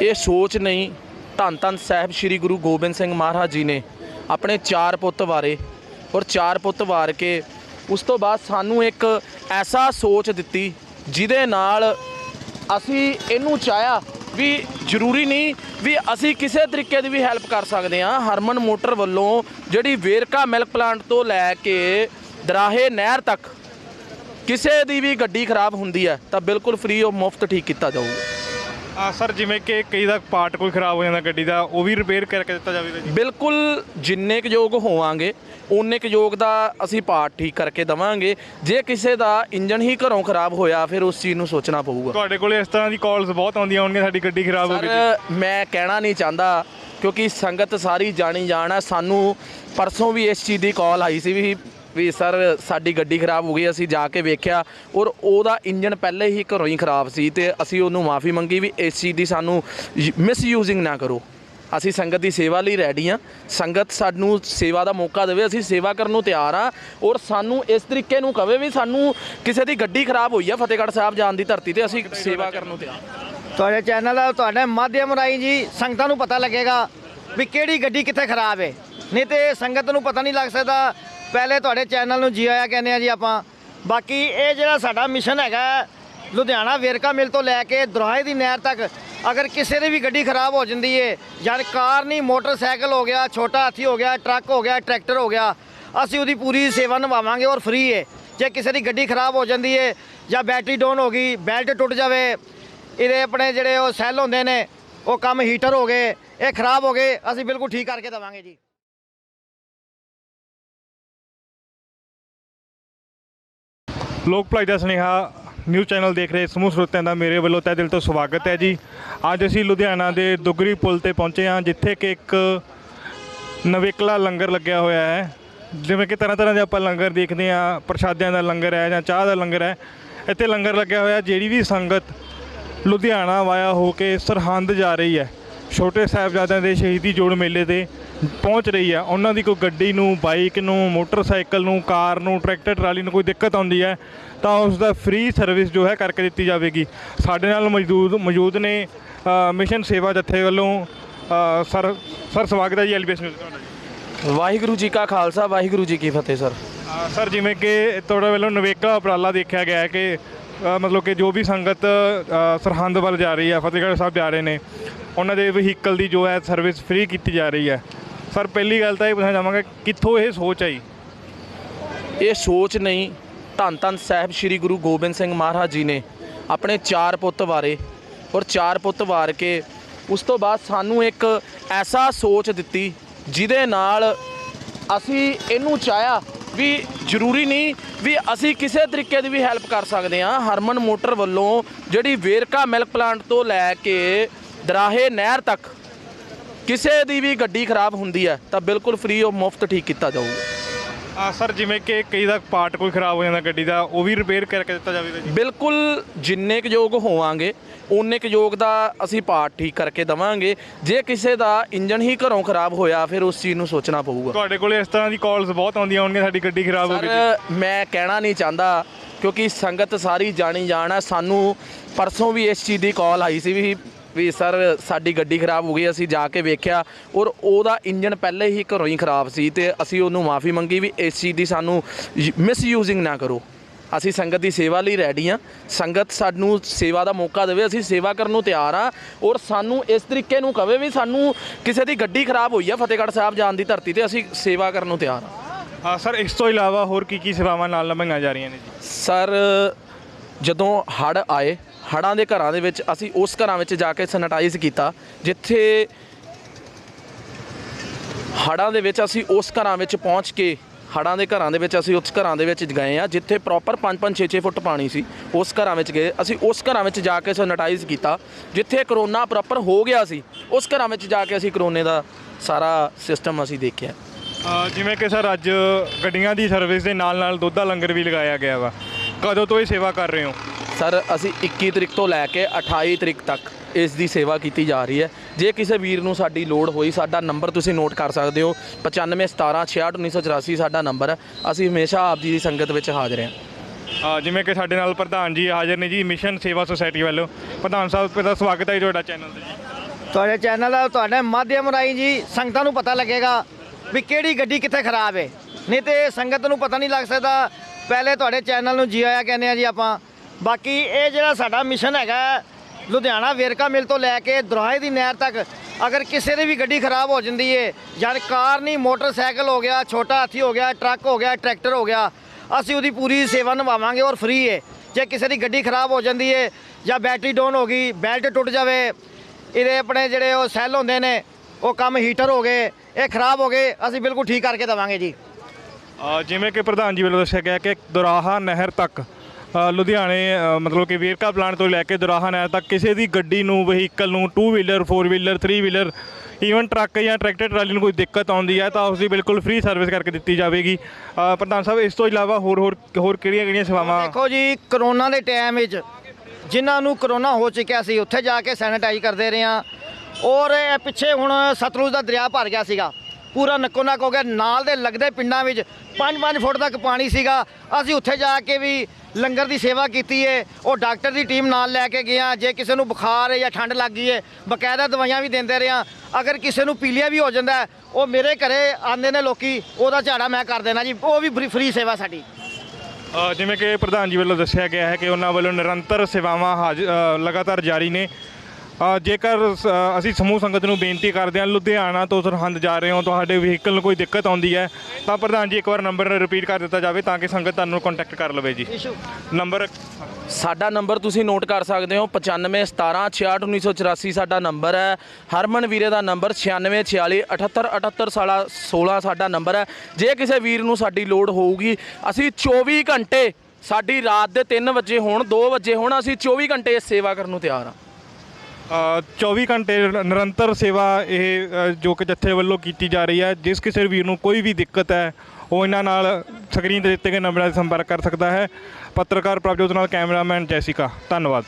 ਇਹ ਸੋਚ ਨਹੀਂ, ਧੰਨ ਧੰਨ ਸਾਹਿਬ ਸ੍ਰੀ ਗੁਰੂ ਗੋਬਿੰਦ ਸਿੰਘ ਮਹਾਰਾਜ ਜੀ ਨੇ ਆਪਣੇ ਚਾਰ ਪੁੱਤ ਵਾਰੇ ਔਰ ਚਾਰ ਪੁੱਤ ਵਾਰ ਕੇ ਉਸ ਤੋਂ ਬਾਅਦ ਸਾਨੂੰ ਇੱਕ ਐਸਾ ਸੋਚ ਦਿੱਤੀ ਜਿਹਦੇ ਨਾਲ ਅਸੀਂ ਇਹਨੂੰ ਚਾਹਿਆ ਵੀ ਜ਼ਰੂਰੀ ਨਹੀਂ ਵੀ ਅਸੀਂ ਕਿਸੇ ਤਰੀਕੇ ਦੀ ਵੀ ਹੈਲਪ ਕਰ ਸਕਦੇ ਹਾਂ। ਹਰਮਨ ਮੋਟਰ ਵੱਲੋਂ ਜਿਹੜੀ ਵੇਰਕਾ ਮਿਲਕ ਪਲਾਂਟ ਤੋਂ ਲੈ ਕੇ ਦਰਾਹੇ ਨਹਿਰ ਤੱਕ ਕਿਸੇ ਦੀ ਵੀ ਗੱਡੀ ਖਰਾਬ ਹੁੰਦੀ ਹੈ ਤਾਂ ਬਿਲਕੁਲ ਫ੍ਰੀ ਆਫ ਮੁਫਤ ਠੀਕ ਕੀਤਾ ਜਾਊਗਾ। ਆ ਸਰ ਜਿਵੇਂ ਕਿ ਕਈ ਦਾ ਪਾਰਟ ਕੋਈ ਖਰਾਬ ਹੋ ਜਾਂਦਾ ਗੱਡੀ ਦਾ ਉਹ ਵੀ ਰਿਪੇਅਰ ਕਰਕੇ ਦਿੱਤਾ ਜਾਵੇਗਾ ਜੀ? ਬਿਲਕੁਲ ਜਿੰਨੇ ਕੁ ਯੋਗ ਹੋਵਾਂਗੇ ਉਨੇ ਕੁ ਯੋਗ ਦਾ ਅਸੀਂ ਪਾਰਟ ਠੀਕ ਕਰਕੇ ਦਵਾਂਗੇ। ਜੇ ਕਿਸੇ ਦਾ ਇੰਜਨ ਹੀ ਘਰੋਂ ਖਰਾਬ ਹੋਇਆ ਫਿਰ ਉਸ ਚੀਜ਼ ਨੂੰ ਸੋਚਣਾ ਪਊਗਾ। ਤੁਹਾਡੇ ਕੋਲੇ ਇਸ ਤਰ੍ਹਾਂ ਦੀ ਕਾਲਸ ਬਹੁਤ ਆਉਂਦੀਆਂ ਹੋਣਗੀਆਂ ਸਾਡੀ ਗੱਡੀ ਖਰਾਬ ਹੋ ਗਈ ਜੀ। ਸਰ ਮੈਂ ਕਹਿਣਾ ਨਹੀਂ ਚਾਹੁੰਦਾ ਕਿਉਂਕਿ ਸੰਗਤ ਸਾਰੀ ਜਾਣੀ ਜਾਣ ਹੈ ਸਾਨੂੰ ਪਰਸੋਂ ਵੀ ਇਸ ਚੀਜ਼ ਦੀ ਕਾਲ ਆਈ ਸੀ ਵੀ ਵੀ ਸਰ ਸਾਡੀ ਗੱਡੀ ਖਰਾਬ ਹੋ ਗਈ, ਅਸੀਂ ਜਾ ਕੇ ਵੇਖਿਆ ਔਰ ਉਹਦਾ ਇੰਜਨ ਪਹਿਲੇ ਹੀ ਘਰੋਂ ਹੀ ਖਰਾਬ ਸੀ ਤੇ ਅਸੀਂ ਉਹਨੂੰ ਮਾਫੀ ਮੰਗੀ ਵੀ ਇਸ ਚੀਜ਼ ਦੀ ਸਾਨੂੰ ਮਿਸਯੂਜ਼ਿੰਗ ਨਾ ਕਰੋ। ਅਸੀਂ ਸੰਗਤ ਦੀ ਸੇਵਾ ਲਈ ਰੈਡੀ ਆ ਸੰਗਤ ਸਾਨੂੰ ਸੇਵਾ ਦਾ ਮੌਕਾ ਦੇਵੇ, ਅਸੀਂ ਸੇਵਾ ਕਰਨ ਨੂੰ ਤਿਆਰ ਆ ਔਰ ਸਾਨੂੰ ਇਸ ਤਰੀਕੇ ਨੂੰ ਕਵੇ ਵੀ ਸਾਨੂੰ ਕਿਸੇ ਦੀ ਗੱਡੀ ਖਰਾਬ ਹੋਈ ਆ ਫਤਿਹਗੜ੍ਹ ਸਾਹਿਬ ਜਾਣ ਦੀ ਧਰਤੀ ਤੇ, ਅਸੀਂ ਸੇਵਾ ਕਰਨ ਨੂੰ ਤਿਆਰ ਤੁਹਾਡੇ ਚੈਨਲ ਤੁਹਾਡੇ ਮਾਧਿਅਮ ਰਾਹੀਂ ਜੀ ਸੰਗਤਾਂ ਨੂੰ ਪਤਾ ਲੱਗੇਗਾ ਵੀ ਕਿਹੜੀ ਗੱਡੀ ਕਿੱਥੇ ਖਰਾਬ ਹੈ ਨਹੀਂ ਤੇ ਸੰਗਤ ਨੂੰ ਪਤਾ ਨਹੀਂ ਲੱਗ ਸਕਦਾ ਪਹਿਲੇ ਤੁਹਾਡੇ ਚੈਨਲ ਨੂੰ ਜੀ ਆਇਆ ਕਹਿੰਦੇ ਆ ਜੀ ਆਪਾਂ। ਬਾਕੀ ਇਹ ਜਿਹੜਾ ਸਾਡਾ ਮਿਸ਼ਨ ਹੈਗਾ, ਲੁਧਿਆਣਾ ਵੇਰਕਾ ਮਿਲ ਤੋਂ ਲੈ ਕੇ ਦੁਰਾਹੇ ਦੀ ਨਹਿਰ ਤੱਕ, ਅਗਰ ਕਿਸੇ ਦੀ ਵੀ ਗੱਡੀ ਖਰਾਬ ਹੋ ਜਾਂਦੀ ਏ ਜਾਂ ਕਾਰ ਨਹੀਂ, ਮੋਟਰਸਾਈਕਲ ਹੋ ਗਿਆ, ਛੋਟਾ ਹਾਥੀ ਹੋ ਗਿਆ, ਟਰੱਕ ਹੋ ਗਿਆ, ਟਰੈਕਟਰ ਹੋ ਗਿਆ, ਅਸੀਂ ਉਹਦੀ ਪੂਰੀ ਸੇਵਾ ਨਿਭਾਵਾਂਗੇ ਔਰ ਫ੍ਰੀ ਏ। ਜੇ ਕਿਸੇ ਦੀ ਗੱਡੀ ਖਰਾਬ ਹੋ ਜਾਂਦੀ ਏ, ਜਾਂ ਬੈਟਰੀ ਡਾਊਨ ਹੋ ਗਈ ਬੈਲਟ ਟੁੱਟ ਜਾਵੇ, ਇਹਦੇ ਆਪਣੇ ਜਿਹੜੇ ਉਹ ਸੈੱਲ ਹੁੰਦੇ ਨੇ, ਉਹ ਕੰਮ ਹੀਟਰ ਹੋ ਗਏ, ਇਹ ਖਰਾਬ ਹੋ ਗਏ, ਅਸੀਂ ਬਿਲਕੁਲ ਠੀਕ ਕਰਕੇ ਦੇਵਾਂਗੇ ਜੀ। ਲੋਕ ਭਲਾਈ ਦਾ ਸੁਨੇਹਾ ਨਿਊਜ਼ ਚੈਨਲ ਦੇਖ ਰਹੇ ਸਮੂਹ ਸਰੋਤਿਆਂ ਦਾ ਮੇਰੇ ਵੱਲੋਂ ਤਹਿ ਦਿਲ ਤੋਂ ਸਵਾਗਤ ਹੈ ਜੀ। ਅੱਜ ਅਸੀਂ ਲੁਧਿਆਣਾ ਦੇ ਦੁਗਰੀ ਪੁਲ ਤੇ ਪਹੁੰਚੇ ਹਾਂ, ਜਿੱਥੇ ਕਿ ਇੱਕ ਨਵੇਕਲਾ ਲੰਗਰ ਲੱਗਿਆ ਹੋਇਆ ਹੈ। ਜਿਵੇਂ ਕਿ ਤਰ੍ਹਾਂ ਤਰ੍ਹਾਂ ਦੇ ਆਪਾਂ ਲੰਗਰ ਦੇਖਦੇ ਹਾਂ, ਪ੍ਰਸ਼ਾਦਿਆਂ ਦਾ ਲੰਗਰ ਹੈ ਜਾਂ ਚਾਹ ਦਾ ਲੰਗਰ ਹੈ। ਇੱਥੇ ਲੰਗਰ ਲੱਗਿਆ ਹੋਇਆ, ਜਿਹੜੀ ਵੀ ਸੰਗਤ ਲੁਧਿਆਣਾ ਵਾਇਆ ਹੋ ਕੇ ਸਰਹੰਦ ਜਾ ਰਹੀ ਹੈ। ਛੋਟੇ ਸਾਹਿਬਜ਼ਾਦਿਆਂ ਦੇ ਸ਼ਹੀਦੀ ਜੋੜ ਮੇਲੇ ਤੇ ਪਹੁੰਚ ਰਹੀ ਹੈ ਉਹਨਾਂ ਦੀ ਕੋਈ ਗੱਡੀ ਨੂੰ ਬਾਈਕ ਨੂੰ ਮੋਟਰਸਾਈਕਲ ਨੂੰ ਕਾਰ ਨੂੰ ਟਰੈਕਟਰ ਟਰਾਲੀ ਨੂੰ ਕੋਈ ਦਿੱਕਤ ਆਉਂਦੀ ਹੈ ਤਾਂ ਉਸ ਦਾ ਫ੍ਰੀ ਸਰਵਿਸ ਜੋ ਹੈ ਕਰਕੇ ਦਿੱਤੀ ਜਾਵੇਗੀ। ਸਾਡੇ ਨਾਲ ਮੌਜੂਦ ਮੌਜੂਦ ਨੇ ਮਿਸ਼ਨ ਸੇਵਾ ਜਥੇ ਵੱਲੋਂ ਸਰ ਸਰ ਸਵਾਗਤ ਹੈ ਜੀ ਐਲਬੀਐਸ ਨਿਊਜ਼ ਤੁਹਾਡਾ ਵਾਹਿਗੁਰੂ ਜੀ ਕਾ ਖਾਲਸਾ ਵਾਹਿਗੁਰੂ ਜੀ ਕੀ ਫਤਿਹ ਸਰ। ਸਰ ਜਿਵੇਂ ਕਿ ਤੁਹਾਡੇ ਵੱਲੋਂ ਨਵੇਕਲਾ ਉਪਰਾਲਾ ਦੇਖਿਆ ਗਿਆ ਹੈ ਕਿ ਮਤਲਬ ਕਿ ਜੋ ਵੀ ਸੰਗਤ ਸਰਹੰਦ ਵੱਲ ਜਾ ਰਹੀ ਹੈ ਫਤਿਹਗੜ੍ਹ ਸਾਹਿਬ ਜਾ ਰਹੇ ਨੇ ਉਹਨਾਂ ਦੇ ਵਹੀਕਲ ਦੀ ਜੋ ਹੈ ਸਰਵਿਸ ਫ੍ਰੀ ਕੀਤੀ ਜਾ ਰਹੀ ਹੈ। ਸਰ, ਪਹਿਲੀ ਗੱਲ ਤਾਂ ਇਹ ਪੁੱਛਣਾ ਚਾਹਾਂਗਾ ਕਿੱਥੋਂ ਇਹ ਸੋਚ ਆਈ? ਇਹ ਸੋਚ ਨਹੀਂ, ਧੰਨ ਧੰਨ ਸਾਹਿਬ ਸ੍ਰੀ ਗੁਰੂ ਗੋਬਿੰਦ ਸਿੰਘ ਮਹਾਰਾਜ ਜੀ ਨੇ ਆਪਣੇ ਚਾਰ ਪੁੱਤ ਵਾਰੇ ਔਰ ਚਾਰ ਪੁੱਤ ਵਾਰ ਕੇ ਉਸ ਤੋਂ ਬਾਅਦ ਸਾਨੂੰ ਇੱਕ ਐਸਾ ਸੋਚ ਦਿੱਤੀ ਜਿਹਦੇ ਨਾਲ ਅਸੀਂ ਇਹਨੂੰ ਚਾਹਿਆ ਵੀ ਜ਼ਰੂਰੀ ਨਹੀਂ ਵੀ ਅਸੀਂ ਕਿਸੇ ਤਰੀਕੇ ਦੀ ਵੀ ਹੈਲਪ ਕਰ ਸਕਦੇ ਹਾਂ। ਹਰਮਨ ਮੋਟਰ ਵੱਲੋਂ ਜਿਹੜੀ ਵੇਰਕਾ ਮਿਲਕ ਪਲਾਂਟ ਤੋਂ ਲੈ ਕੇ ਦਰਾਹੇ ਨਹਿਰ ਤੱਕ ਕਿਸੇ ਦੀ ਵੀ ਗੱਡੀ ਖਰਾਬ ਹੁੰਦੀ ਹੈ ਤਾਂ ਬਿਲਕੁਲ ਫ੍ਰੀ ਆਫ ਮੁਫਤ ਠੀਕ ਕੀਤਾ ਜਾਊਗਾ। ਆ ਸਰ ਜਿਵੇਂ ਕਿ ਕਈ ਦਾ ਪਾਰਟ ਕੋਈ ਖਰਾਬ ਹੋ ਜਾਂਦਾ ਗੱਡੀ ਦਾ ਉਹ ਵੀ ਰਿਪੇਅਰ ਕਰਕੇ ਦਿੱਤਾ ਜਾਵੇਗਾ ਜੀ? ਬਿਲਕੁਲ ਜਿੰਨੇ ਕੁ ਯੋਗ ਹੋਵਾਂਗੇ ਉਨੇ ਕੁ ਯੋਗ ਦਾ ਅਸੀਂ ਪਾਰਟ ਠੀਕ ਕਰਕੇ ਦਵਾਂਗੇ। ਜੇ ਕਿਸੇ ਦਾ ਇੰਜਨ ਹੀ ਘਰੋਂ ਖਰਾਬ ਹੋਇਆ ਫਿਰ ਉਸ ਚੀਜ਼ ਨੂੰ ਸੋਚਣਾ ਪਊਗਾ। ਤੁਹਾਡੇ ਕੋਲੇ ਇਸ ਤਰ੍ਹਾਂ ਦੀ ਕਾਲਸ ਬਹੁਤ ਆਉਂਦੀਆਂ ਹੋਣਗੀਆਂ ਸਾਡੀ ਗੱਡੀ ਖਰਾਬ ਹੋ ਗਈ ਜੀ। ਸਰ ਮੈਂ ਕਹਿਣਾ ਨਹੀਂ ਚਾਹੁੰਦਾ ਕਿਉਂਕਿ ਸੰਗਤ ਸਾਰੀ ਜਾਣੀ ਜਾਣ ਹੈ। ਸਾਨੂੰ ਪਰਸੋਂ ਵੀ ਇਸ ਚੀਜ਼ ਦੀ ਕਾਲ ਆਈ ਸੀ ਵੀ ਵੀ ਸਰ ਸਾਡੀ ਗੱਡੀ ਖਰਾਬ ਹੋ ਗਈ ਅਸੀਂ ਜਾ ਕੇ ਵੇਖਿਆ ਔਰ ਉਹਦਾ ਇੰਜਨ ਪਹਿਲੇ ਹੀ ਘਰੋਂ ਹੀ ਖਰਾਬ ਸੀ ਤੇ ਅਸੀਂ ਉਹਨੂੰ ਮਾਫੀ ਮੰਗੀ ਵੀ ਇਸ ਚੀਜ਼ ਦੀ ਸਾਨੂੰ ਮਿਸਯੂਜ਼ਿੰਗ ਨਾ ਕਰੋ। ਅਸੀਂ ਸੰਗਤ ਦੀ ਸੇਵਾ ਲਈ ਰੈਡੀ ਆ ਸੰਗਤ ਸਾਨੂੰ ਸੇਵਾ ਦਾ ਮੌਕਾ ਦੇਵੇ ਅਸੀਂ ਸੇਵਾ ਕਰਨ ਨੂੰ ਤਿਆਰ ਆ ਔਰ ਸਾਨੂੰ ਇਸ ਤਰੀਕੇ ਨੂੰ ਕਵੇ ਵੀ ਸਾਨੂੰ ਕਿਸੇ ਦੀ ਗੱਡੀ ਖਰਾਬ ਹੋਈ ਆ ਫਤਿਹਗੜ੍ਹ ਸਾਹਿਬ ਜਾਣ ਦੀ ਧਰਤੀ ਤੇ ਅਸੀਂ ਸੇਵਾ ਕਰਨ ਨੂੰ ਤਿਆਰ ਆ ਹਾਂ ਸਰ ਇਸ ਤੋਂ ਇਲਾਵਾ ਹੋਰ ਕੀ ਕੀ ਸੇਵਾਵਾਂ ਨਾਲ ਨਿਭਾਈਆਂ ਜਾ ਰਹੀਆਂ ਨੇ ਜੀ? ਸਰ ਜਦੋਂ ਹੜ ਆਏ ਹੜਾਂ ਦੇ ਘਰਾਂ ਦੇ ਵਿੱਚ ਅਸੀਂ ਉਸ ਘਰਾਂ ਵਿੱਚ ਜਾ ਕੇ ਸੈਨੇਟਾਈਜ਼ ਕੀਤਾ, ਜਿੱਥੇ ਹੜਾਂ ਦੇ ਵਿੱਚ ਅਸੀਂ ਉਸ ਘਰਾਂ ਵਿੱਚ ਪਹੁੰਚ ਕੇ ਹੜਾਂ ਦੇ ਘਰਾਂ ਦੇ ਵਿੱਚ ਅਸੀਂ ਉਸ ਘਰਾਂ ਦੇ ਵਿੱਚ ਗਏ ਆ ਜਿੱਥੇ ਪ੍ਰੋਪਰ 5-5 6-6 ਫੁੱਟ ਪਾਣੀ ਸੀ, ਉਸ ਘਰਾਂ ਵਿੱਚ ਗਏ। ਅਸੀਂ ਉਸ ਘਰਾਂ ਵਿੱਚ ਜਾ ਕੇ ਸੈਨੇਟਾਈਜ਼ ਕੀਤਾ, ਜਿੱਥੇ ਕਰੋਨਾ ਪ੍ਰੋਪਰ ਹੋ ਗਿਆ ਸੀ, ਉਸ ਘਰਾਂ ਵਿੱਚ ਜਾ ਕੇ ਅਸੀਂ ਕਰੋਨੇ ਦਾ ਸਾਰਾ ਸਿਸਟਮ ਅਸੀਂ ਦੇਖਿਆ। ਜਿਵੇਂ ਕਿ ਸਰ ਅੱਜ ਗੱਡੀਆਂ ਦੀ ਸਰਵਿਸ ਦੇ ਨਾਲ ਨਾਲ ਦੁੱਧ ਦਾ ਲੰਗਰ ਵੀ ਲਗਾਇਆ ਗਿਆ ਵਾ। ਕਦੋਂ ਤੋਂ ਇਹ ਸੇਵਾ ਕਰ ਰਹੇ ਹੋ? ਸਰ ਅਸੀਂ 21 ਤਰੀਕ ਤੋਂ ਲੈ ਕੇ 28 ਤਰੀਕ ਤੱਕ ਇਸ ਦੀ ਸੇਵਾ ਕੀਤੀ ਜਾ ਰਹੀ ਹੈ। ਜੇ ਕਿਸੇ ਵੀਰ ਨੂੰ ਸਾਡੀ ਲੋੜ ਹੋਈ ਸਾਡਾ ਨੰਬਰ ਤੁਸੀਂ ਨੋਟ ਕਰ ਸਕਦੇ ਹੋ। 9517666984 ਸਾਡਾ ਨੰਬਰ ਹੈ। ਅਸੀਂ ਹਮੇਸ਼ਾ ਆਪ ਜੀ ਦੀ ਸੰਗਤ ਵਿੱਚ ਹਾਜ਼ਰ ਹਾਂ। ਅ, ਜਿਵੇਂ ਕਿ ਸਾਡੇ ਨਾਲ ਪ੍ਰਧਾਨ ਜੀ ਹਾਜ਼ਰ ਨੇ ਜੀ ਮਿਸ਼ਨ ਸੇਵਾ ਸੁਸਾਇਟੀ ਵੱਲੋਂ। ਪ੍ਰਧਾਨ ਸਾਹਿਬ ਦਾ ਸਵਾਗਤ ਹੈ ਜੀ ਤੁਹਾਡਾ ਚੈਨਲ ਤੇ ਜੀ। ਤੁਹਾਡੇ ਚੈਨਲ ਦਾ ਤੁਹਾਡੇ ਮਾਧਿਅਮ ਰਾਹੀਂ ਜੀ ਸੰਗਤਾਂ ਨੂੰ ਪਤਾ ਲੱਗੇਗਾ ਵੀ ਕਿਹੜੀ ਗੱਡੀ ਕਿੱਥੇ ਖਰਾਬ ਹੈ। ਨਹੀਂ ਤੇ ਸੰਗਤ ਨੂੰ ਪਤਾ ਨਹੀਂ ਲੱਗ ਸਕਦਾ। ਪਹਿਲੇ ਤੁਹਾਡੇ ਚੈਨਲ ਨੂੰ ਜੀ ਆਇਆ ਕਹਿੰਦੇ ਆ ਜੀ ਆਪਾਂ ਬਾਕੀ ਇਹ ਜਿਹੜਾ ਸਾਡਾ ਮਿਸ਼ਨ ਹੈਗਾ ਲੁਧਿਆਣਾ ਵੇਰਕਾ ਮਿਲ ਤੋਂ ਲੈ ਕੇ ਦੁਰਾਹੇ ਦੀ ਨਹਿਰ ਤੱਕ, ਅਗਰ ਕਿਸੇ ਦੀ ਵੀ ਗੱਡੀ ਖਰਾਬ ਹੋ ਜਾਂਦੀ ਏ, ਜਾਂ ਕਾਰ ਨਹੀਂ, ਮੋਟਰਸਾਈਕਲ ਹੋ ਗਿਆ, ਛੋਟਾ ਹਾਥੀ ਹੋ ਗਿਆ, ਟਰੱਕ ਹੋ ਗਿਆ, ਟਰੈਕਟਰ ਹੋ ਗਿਆ, ਅਸੀਂ ਉਹਦੀ ਪੂਰੀ ਸੇਵਾ ਨਿਭਾਵਾਂਗੇ ਔਰ ਫ੍ਰੀ ਏ। ਜੇ ਕਿਸੇ ਦੀ ਗੱਡੀ ਖਰਾਬ ਹੋ ਜਾਂਦੀ ਏ, ਜਾਂ ਬੈਟਰੀ ਡਾਊਨ ਹੋ ਗਈ ਬੈਲਟ ਟੁੱਟ ਜਾਵੇ, ਇਹਦੇ ਆਪਣੇ ਜਿਹੜੇ ਉਹ ਸੈੱਲ ਹੁੰਦੇ ਨੇ, ਉਹ ਕੰਮ ਹੀਟਰ ਹੋ ਗਏ, ਇਹ ਖਰਾਬ ਹੋ ਗਏ, ਅਸੀਂ ਬਿਲਕੁਲ ਠੀਕ ਕਰਕੇ ਦੇਵਾਂਗੇ ਜੀ। ਜਿਵੇਂ ਕਿ ਪ੍ਰਧਾਨ ਜੀ ਵੱਲੋਂ ਦੱਸਿਆ ਗਿਆ ਕਿ ਦੁਰਾਹਾ ਨਹਿਰ ਤੱਕ ਲੁਧਿਆਣੇ ਮਤਲਬ ਕਿ ਵੇਰਕਾ ਪਲਾਂਟ ਤੋਂ ਲੈ ਕੇ ਦੁਰਾਹਾ ਨਹਿਰ ਤੱਕ ਕਿਸੇ ਦੀ ਗੱਡੀ ਨੂੰ, ਵਹੀਕਲ ਨੂੰ 2 wheeler 4 wheeler 3 wheeler even truck ਜਾਂ ਟਰੈਕਟਰ ਟਰਾਲੀ ਨੂੰ ਕੋਈ ਦਿੱਕਤ ਆਉਂਦੀ ਹੈ ਤਾਂ ਉਸ ਦੀ ਬਿਲਕੁਲ ਫ੍ਰੀ ਸਰਵਿਸ ਕਰਕੇ ਦਿੱਤੀ ਜਾਵੇਗੀ। ਪ੍ਰਧਾਨ ਸਾਹਿਬ, ਇਸ ਤੋਂ ਇਲਾਵਾ ਹੋਰ ਹੋਰ ਹੋਰ ਕਿਹੜੀਆਂ ਕਿਹੜੀਆਂ ਸੇਵਾਵਾਂ? ਦੇਖੋ ਜੀ ਕਰੋਨਾ ਦੇ ਟਾਈਮ ਵਿੱਚ ਜਿਨ੍ਹਾਂ ਨੂੰ ਕਰੋਨਾ ਹੋ ਚੁੱਕਿਆ ਸੀ, ਉੱਥੇ ਜਾ ਕੇ ਸੈਨੀਟਾਈਜ਼ ਕਰਦੇ ਰਹੇ ਹਾਂ। ਔਰ ਪਿੱਛੇ ਹੁਣ ਸਤਲੁਜ ਦਾ ਦਰਿਆ ਭਰ ਗਿਆ ਸੀਗਾ। ਪੂਰਾ ਨੱਕੋ ਨੱਕ ਹੋ ਗਿਆ। ਨਾਲ ਦੇ ਲੱਗਦੇ ਪਿੰਡਾਂ ਵਿੱਚ 5-5 ਫੁੱਟ ਤੱਕ ਪਾਣੀ ਸੀਗਾ। ਅਸੀਂ ਉੱਥੇ ਜਾ ਕੇ ਵੀ ਲੰਗਰ ਦੀ ਸੇਵਾ ਕੀਤੀ ਏ। ਉਹ ਡਾਕਟਰ ਦੀ ਟੀਮ ਨਾਲ ਲੈ ਕੇ ਗਿਆ ਜੇ ਕਿਸੇ ਨੂੰ ਬੁਖਾਰ ਹੈ ਜਾਂ ਠੰਡ ਲੱਗ ਗਈ ਏ, ਬਕਾਇਦਾ ਦਵਾਈਆਂ ਵੀ ਦਿੰਦੇ ਰਹੇ ਹਾਂ। ਅਗਰ ਕਿਸੇ ਨੂੰ ਪੀਲੀਆ ਵੀ ਹੋ ਜਾਂਦਾ ਉਹ ਮੇਰੇ ਘਰੇ ਆਉਂਦੇ ਨੇ ਲੋਕੀ, ਉਹਦਾ ਝਾੜਾ ਮੈਂ ਕਰ ਦੇਣਾ ਜੀ। ਉਹ ਵੀ ਫ੍ਰੀ ਸੇਵਾ ਸਾਡੀ। ਜਿਵੇਂ ਕਿ ਪ੍ਰਧਾਨ ਜੀ ਵੱਲੋਂ ਦੱਸਿਆ ਗਿਆ ਹੈ ਕਿ ਉਹਨਾਂ ਵੱਲੋਂ ਨਿਰੰਤਰ ਸੇਵਾਵਾਂ ਹਾਜ- ਲਗਾਤਾਰ ਜਾਰੀ ਨੇ। ਜੇਕਰ ਸ- ਅਸੀਂ ਸਮੂਹ ਸੰਗਤ ਨੂੰ ਬੇਨਤੀ ਕਰਦੇ ਹਾਂ ਲੁਧਿਆਣਾ ਤੋਂ ਸਰਹੰਦ ਜਾ ਰਹੇ ਹੋ ਤੁਹਾਡੇ ਵਹੀਕਲ ਨੂੰ ਕੋਈ ਦਿੱਕਤ ਆਉਂਦੀ ਹੈ ਤਾਂ ਪ੍ਰਧਾਨ ਜੀ ਇੱਕ ਵਾਰ ਨੰਬਰ ਰਿਪੀਟ ਕਰ ਦਿੱਤਾ ਜਾਵੇ ਤਾਂ ਕਿ ਸੰਗਤ ਤੁਹਾਨੂੰ ਕੰਟੈਕਟ ਕਰ ਲਵੇ ਜੀ। ਨੰਬਰ ਸਾਡਾ ਨੰਬਰ ਤੁਸੀਂ ਨੋਟ ਕਰ ਸਕਦੇ ਹੋ 95 17 66 1984 ਸਾਡਾ ਨੰਬਰ ਹੈ। ਹਰਮਨ ਵੀਰੇ ਦਾ ਨੰਬਰ 96 46 78 78 ਸਾਲਾ 16 ਸਾਡਾ ਨੰਬਰ ਹੈ। ਜੇ ਕਿਸੇ ਵੀਰ ਨੂੰ ਸਾਡੀ ਲੋੜ ਹੋਊਗੀ ਅਸੀਂ 24 ਘੰਟੇ ਸਾਡੀ ਰਾਤ ਦੇ 3 ਵਜੇ ਹੋਣ 2 ਵਜੇ ਹੋਣ ਅਸੀਂ 24 ਘੰਟੇ ਸੇਵਾ ਕਰਨ ਨੂੰ ਤਿਆਰ ਹਾਂ। 24 ਘੰਟੇ ਨਿਰੰਤਰ ਸੇਵਾ ਇਹ ਜੋ ਕਿ ਜੱਥੇ ਵੱਲੋਂ ਕੀਤੀ ਜਾ ਰਹੀ ਹੈ, ਜਿਸ ਕਿਸੇ ਵੀਰ ਨੂੰ ਕੋਈ ਵੀ ਦਿੱਕਤ ਹੈ, ਉਹ ਇਹਨਾਂ ਨਾਲ ਸਕਰੀਨ ਤੇ ਦਿੱਤੇ ਗਏ ਨੰਬਰਾਂ 'ਤੇ ਸੰਪਰਕ ਕਰ ਸਕਦਾ ਹੈ। ਪੱਤਰਕਾਰ ਪ੍ਰਭਜੋਤ ਨਾਲ ਕੈਮਰਾਮੈਨ ਜੈਸਿਕਾ। ਧੰਨਵਾਦ।